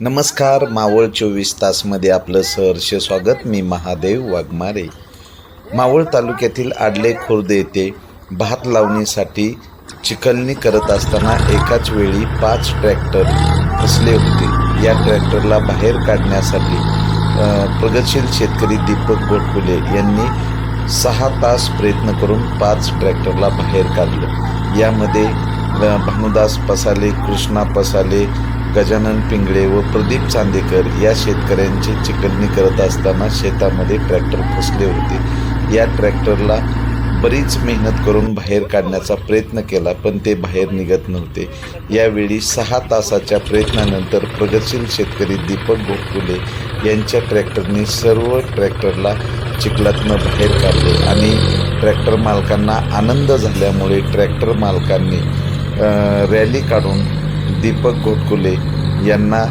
नमस्कार मावळ चोवीस तासमध्ये आपलं सहर्ष स्वागत. मी महादेव वाघमारे. मावळ तालुक्यातील आडले खुर्द येथे भात लावणीसाठी चिखलणी करत असताना एकाच वेळी पाच ट्रॅक्टर फसले होते. या ट्रॅक्टरला बाहेर काढण्यासाठी प्रगतशील शेतकरी दीपक गोटफुले यांनी सहा तास प्रयत्न करून पाच ट्रॅक्टरला बाहेर काढलं. यामध्ये भानुदास पसाले कृष्णा पसाले गजानन पिंगळे व प्रदीप चांदेकर या शेतकऱ्यांची चिकलणी करत असताना शेतामध्ये ट्रॅक्टर फसले होते. या ट्रॅक्टरला बरीच मेहनत करून बाहेर काढण्याचा प्रयत्न केला पण ते बाहेर निघत नव्हते. यावेळी सहा तासाच्या प्रयत्नानंतर प्रगतशील शेतकरी दीपक गोखुले यांच्या ट्रॅक्टरने सर्व ट्रॅक्टरला चिखलातनं बाहेर काढले आणि ट्रॅक्टर मालकांना आनंद झाल्यामुळे ट्रॅक्टर मालकांनी रॅली काढून दीपक गोटकुले यांना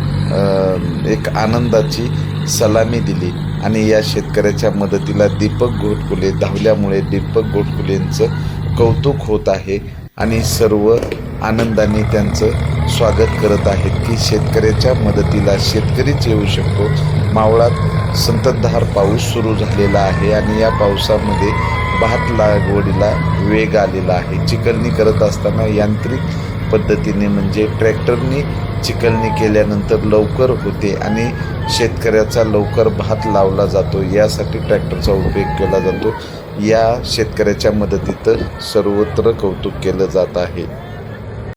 एक आनंदाची सलामी दिली. आणि या शेतकऱ्याच्या मदतीला दीपक घोटकुले धावल्यामुळे दीपक घोटकुलेंचं कौतुक होत आहे आणि सर्व आनंदाने त्यांचं स्वागत करत आहेत की शेतकऱ्याच्या मदतीला शेतकरीच येऊ शकतो. मावळात संततधार पाऊस सुरू झालेला आहे आणि या पावसामध्ये भात लागवडीला वेग आलेला आहे. चिकलणी करत असताना यांत्रिक पद्धतीने म्हणजे ट्रॅक्टरनी चिकलणी केल्यानंतर लवकर होते आणि शेतकऱ्याचा लवकर भात लावला जातो. यासाठी ट्रॅक्टरचा उपयोग केला जातो. या शेतकऱ्याच्या मदतीत सर्वत्र कौतुक केलं जात आहे.